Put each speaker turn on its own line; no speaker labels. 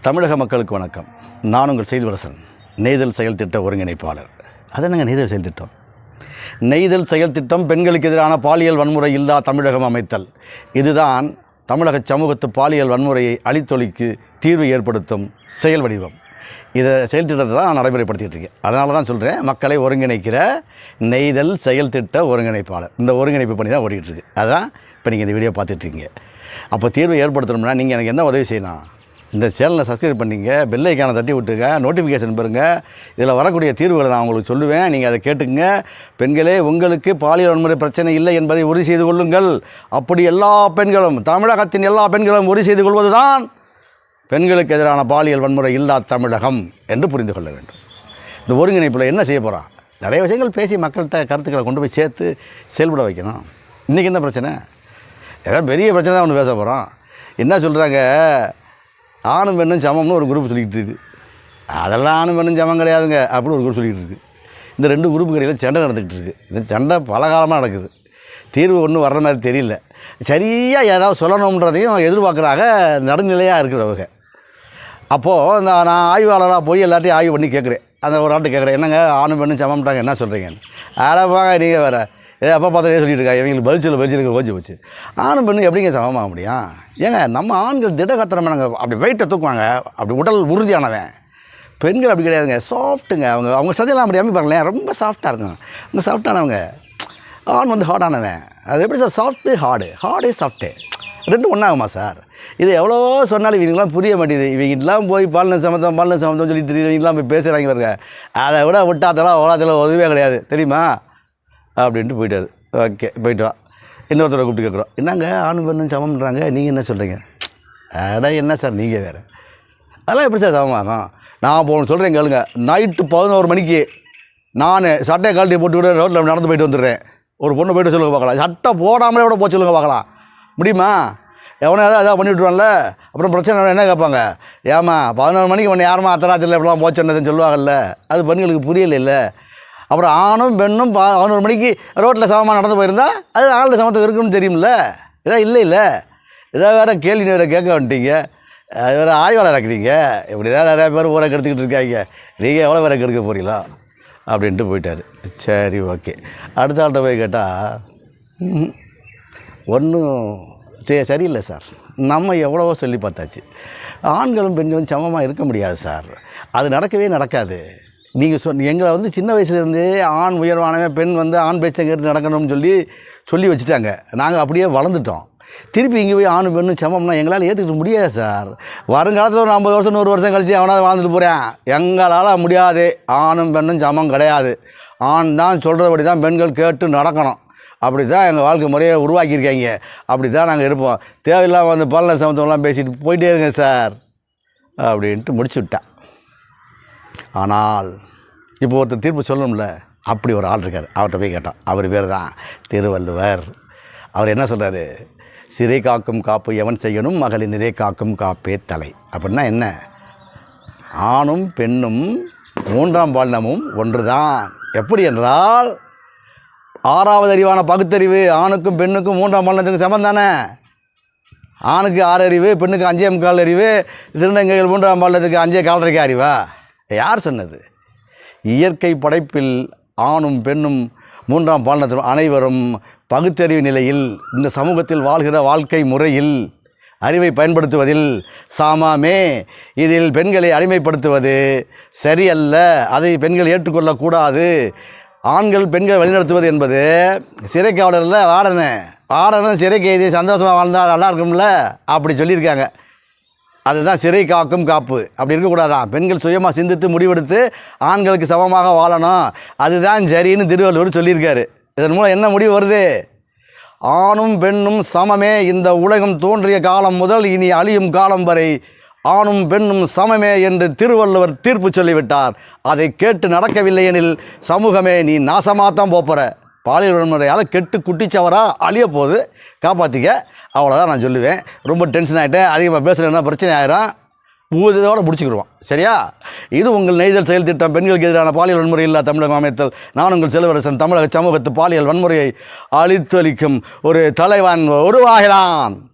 தமிழக மக்களுக்கு வணக்கம். நான் உங்கள் செயல்வரசன் நெய்தல் செயல் திட்ட ஒருங்கிணைப்பாளர். அது என்னங்க நெய்தல் செயல் திட்டம்? நெய்தல் செயல் திட்டம் பெண்களுக்கு எதிரான பாலியல் வன்முறை இல்லா தமிழகம் அமைத்தல். இதுதான் தமிழக சமூகத்து பாலியல் வன்முறையை அழித்தொழிக்கு தீர்வு ஏற்படுத்தும் செயல் வடிவம். இதை செயல் திட்டத்தை தான் நான் நடைமுறைப்படுத்திகிட்டு இருக்கேன். அதனால தான் சொல்கிறேன் மக்களை ஒருங்கிணைக்கிற நெய்தல் செயல் திட்ட ஒருங்கிணைப்பாளர். இந்த ஒருங்கிணைப்பு பண்ணி தான் ஓடிட்டு இருக்கு. அதான் இப்போ நீங்கள் இந்த வீடியோ பார்த்துட்ருக்கீங்க அப்போ தீர்வு ஏற்படுத்தணும்னா நீங்கள் எனக்கு என்ன உதவி செய்யணும்? இந்த சேனலை சப்ஸ்கிரைப் பண்ணிங்க பெல் ஐக்கானை தட்டி விட்டுங்க நோட்டிஃபிகேஷன் பாருங்கள் இதில் வரக்கூடிய தீர்வுகளை நான் உங்களுக்கு சொல்லுவேன். நீங்கள் அதை கேட்டுங்க பெண்களே உங்களுக்கு பாலியல் வன்முறை பிரச்சனை இல்லை என்பதை உறுதி செய்து கொள்ளுங்கள். அப்படி எல்லா பெண்களும் தமிழகத்தின் எல்லா பெண்களும் உறுதி செய்து கொள்வதுதான் பெண்களுக்கு எதிரான பாலியல் வன்முறை இல்லா தமிழகம் என்று புரிந்து கொள்ள வேண்டும். இந்த ஒருங்கிணைப்பில் என்ன செய்ய போகிறான் நிறைய விஷயங்கள் பேசி மக்கள்கிட்ட கருத்துக்களை கொண்டு போய் சேர்த்து செயல்பட வைக்கணும். இன்றைக்கி என்ன பிரச்சனை? ஏதாவது பெரிய பிரச்சனை தான் ஒன்று பேச போகிறோம் என்ன சொல்கிறாங்க ஆணும் பெண்ணும் சமம்னு ஒரு குரூப் சொல்லிக்கிட்டு இருக்குது அதெல்லாம் ஆணும் பெண்ணும் சமம் கிடையாதுங்க அப்படின்னு ஒரு குரூப் சொல்லிக்கிட்டு இருக்குது இந்த ரெண்டு குரூப்பு கடையில் சண்டை நடந்துக்கிட்டு இருக்குது இந்த சண்டை பல காலமாக நடக்குது. தீர்வு ஒன்றும் வர்ற மாதிரி தெரியல. சரியாக யாராவது சொல்லணுன்றதையும் எதிர்பார்க்குறாங்க நடுநிலையாக இருக்கிறவங்க அப்போது இந்த நான் ஆய்வாளராக போய் எல்லாத்தையும் ஆய்வு பண்ணி கேட்குறேன் அந்த ஒரு ஆட்டு கேட்குறேன் என்னங்க ஆணும் பெண்ணும் சமம்ட்டாங்க என்ன சொல்கிறீங்கன்னு அடப்பாங்க நீங்கள் வேறு. ஏ அப்பா பார்த்தே சொல்லிட்டு இருக்கா இவங்களுக்கு பதில் சொல்ல பதில் ஓஞ்சி போச்சு. ஆணும் பெண்ணு எப்படிங்க சமமாக முடியும்? ஏங்க நம்ம ஆண்கள் திடகத்திரமானங்க அப்படி வெயிட்டை தூக்குவாங்க? அப்படி உடல் உறுதியானவன். பெண்கள் அப்படி கிடையாதுங்க. சாஃப்ட்டுங்க அவங்க அவங்க சதையெல்லாம் அப்படி அமைப்பு பாருங்களேன் ரொம்ப சாஃப்டாக இருக்கும். அவங்க சாஃப்டானவங்க ஆண் வந்து ஹார்டானவன் அது எப்படி sir soft hard hard soft ரெண்டும் ஒன்றாகுமா சார் இது எவ்வளோ சொன்னாலும் இவங்களாம் புரிய மாட்டேங்குது. இவங்கெல்லாம் போய் பாலின சமத்தம் பாலின சமத்தம் சொல்லி தெரியுறவங்களாம் போய் பேசுகிறாங்க பாருங்க. அதை விட விட்டாத்தெல்லாம் ஓலாத்தெல்லாம் உதவியே கிடையாது. தெரியுமா? அப்படின்ட்டு போயிட்டார். ஓகே போயிட்டு வா. இன்னொருத்தரை கூப்பிட்டு கேட்குறோம் என்னங்க ஆணும் பெண்ணும் சமம்ன்றாங்க. நீங்கள் என்ன சொல்கிறீங்க அடா என்ன சார் நீங்கள் வேறு. அதெல்லாம் எப்படி சார் சமமாகும் நான் போகணும் சொல்கிறேன் கேளுங்க. நைட்டு பதினோரு மணிக்கு நான் சட்டையை கழட்டி போட்டு விட ரோட்டில் நடந்து போயிட்டு வந்துடுறேன். ஒரு பொண்ணு போயிட்டு சொல்லுங்க பார்க்கலாம். சட்டை போடாமலே கூட போ சொல்லுங்க பார்க்கலாம். முடியுமா? எவனோ ஏதாவது ஏதாவது பண்ணிவிட்ருவான்ல அப்புறம் பிரச்சனை என்ன கேட்பாங்க? ஏமா பதினோரு மணிக்கு ஒன்று யாருமா அத்தராத்திரில் இப்படிலாம் போச்சுன்னதுன்னு சொல்லுவாங்கல்ல? அது பெண்களுக்கு புரியல இல்லை அப்புறம் ஆணும் பெண்ணும் பா பதினோரு மணிக்கு ரோட்டில் சமமாக நடந்து போயிருந்தா அது ஆளுடைய சமத்துவம் இருக்குன்னு தெரியும்ல? இதான் இல்லை இல்லை. இதாக வேறு கேள்வி வேறு கேட்க வந்துட்டீங்க. அது வேறு ஆய்வாளர் ஆக்குறீங்க இப்படி தான் நிறையா பேர் ஊரை கெடுத்துக்கிட்டு இருக்காங்க. நீங்கள் எவ்வளோ பேரை கெடுக்க போகிறீங்களா அப்படின்ட்டு போயிட்டார். சரி ஓகே. அடுத்த ஆள்கிட்ட போய் கேட்டால் ஒன்றும் சரி சரியில்லை சார். நம்ம எவ்வளவோ சொல்லி பார்த்தாச்சு. ஆண்களும் பெண்களும் சமமாக இருக்க முடியாது சார். அது நடக்கவே நடக்காது. நீங்கள் சொன்ன எங்களை வந்து சின்ன வயசுலேருந்தே ஆண் உயர்வானவன் பெண் வந்து ஆண் பேச்சை கேட்டு நடக்கணும்னு சொல்லி சொல்லி வச்சுட்டாங்க. நாங்கள் அப்படியே வளர்ந்துட்டோம். திருப்பி இங்கே போய் ஆணும் பெண்ணும் சமம்னா எங்களால் ஏற்றுக்கிட்டு முடியாது சார். வருங்காலத்தில் ஒரு ஐம்பது வருஷம் நூறு வருஷம் கழிச்சு அவனாவது வாழ்ந்துட்டு போகிறேன் எங்களால் முடியாது. ஆணும் பெண்ணும் சமம் கிடையாது. ஆண் தான் சொல்கிறபடி தான் பெண்கள் கேட்டு நடக்கணும். அப்படி தான் எங்கள் வாழ்க்கை முறையை உருவாக்கியிருக்காங்க. அப்படி தான் நாங்கள் இருப்போம். தேவையில்லாமல் வந்து பல்ல சமத்துவம்லாம் பேசிட்டு போயிட்டே இருங்க சார். அப்படின்ட்டு முடிச்சு விட்டேன் ஆனால் இப்போ ஒருத்தர் தீர்ப்பு சொல்லணும்ல அப்படி ஒரு ஆள் இருக்கார். அவர்கிட்ட போய் கேட்டோம் அவர் பேர் தான் திருவள்ளுவர். அவர் என்ன சொல்கிறாரு சிறை காக்கும் காப்பு எவன் செய்யணும்? மகளிர் நிறை காக்கும் காப்பே தலை. அப்படின்னா என்ன? ஆணும் பெண்ணும் மூன்றாம் பாலினமும் ஒன்றுதான். எப்படி என்றால் ஆறாவது அறிவான பகுத்தறிவு ஆணுக்கும் பெண்ணுக்கும் மூன்றாம் பாலினத்துக்கும் சமம் தானே? ஆணுக்கு ஆறு அறிவு பெண்ணுக்கு அஞ்சே முக்கால் அறிவு திருநங்கைகள் மூன்றாம் பாலினத்துக்கு அஞ்சே காலரைக்கு அறிவா? யார் சொன்னது? இயற்கை படைப்பில் ஆணும் பெண்ணும் மூன்றாம் பாலினத்தில் அனைவரும் பகுத்தறிவு நிலையில் இந்த சமூகத்தில் வாழ்கிற வாழ்க்கை முறையில் அறிவை பயன்படுத்துவதில் சாமாமே. இதில் பெண்களை அடிமைப்படுத்துவது சரியல்ல. அதை பெண்கள் ஏற்றுக்கொள்ளக்கூடாது. ஆண்கள் பெண்கள் வழிநடத்துவது என்பது சிறை காவலரில் வாடனை வாடனும் சிறை கைதி சந்தோஷமாக வாழ்ந்தால் நல்லா இருக்கும்ல? அப்படி சொல்லியிருக்காங்க. அதுதான் சிறை காக்கும் காப்பு. அப்படி இருக்கக்கூடாதான். பெண்கள் சுயமாக சிந்தித்து முடிவெடுத்து ஆண்களுக்கு சமமாக வாழணும். அதுதான் சரின்னு திருவள்ளுவர் சொல்லியிருக்காரு. இதன் மூலம் என்ன முடிவு வருது? ஆணும் பெண்ணும் சமமே. இந்த உலகம் தோன்றிய காலம் முதல் இனி அழியும் காலம் வரை ஆணும் பெண்ணும் சமமே என்று திருவள்ளுவர் தீர்ப்பு சொல்லிவிட்டார். அதை கேட்டு நடக்கவில்லை எனில் சமூகமே நீ நாசமாகத்தான் போப்புற பாலியல் வன்முறையால் கெட்டு குட்டிச்சவராக அழிய போகுது. காப்பாற்றிக்க அவ்வளோதான் நான் சொல்லுவேன். ரொம்ப டென்ஷன் ஆகிட்டேன் அதிகமாக பேசுகிறேன்னா பிரச்சனை ஆயிரும். ஊதத்தோடு முடிச்சுக்கிடுவோம். சரியா? இது உங்கள் நெய்தல் செயல் திட்டம். பெண்களுக்கு எதிரான பாலியல் வன்முறை இல்லா தமிழக அமைத்தல். நான் உங்கள் செல்வரசன். தமிழக சமூகத்து பாலியல் வன்முறையை அழித்தொழிக்கும் ஒரு தலைவன் உருவாகிறான்.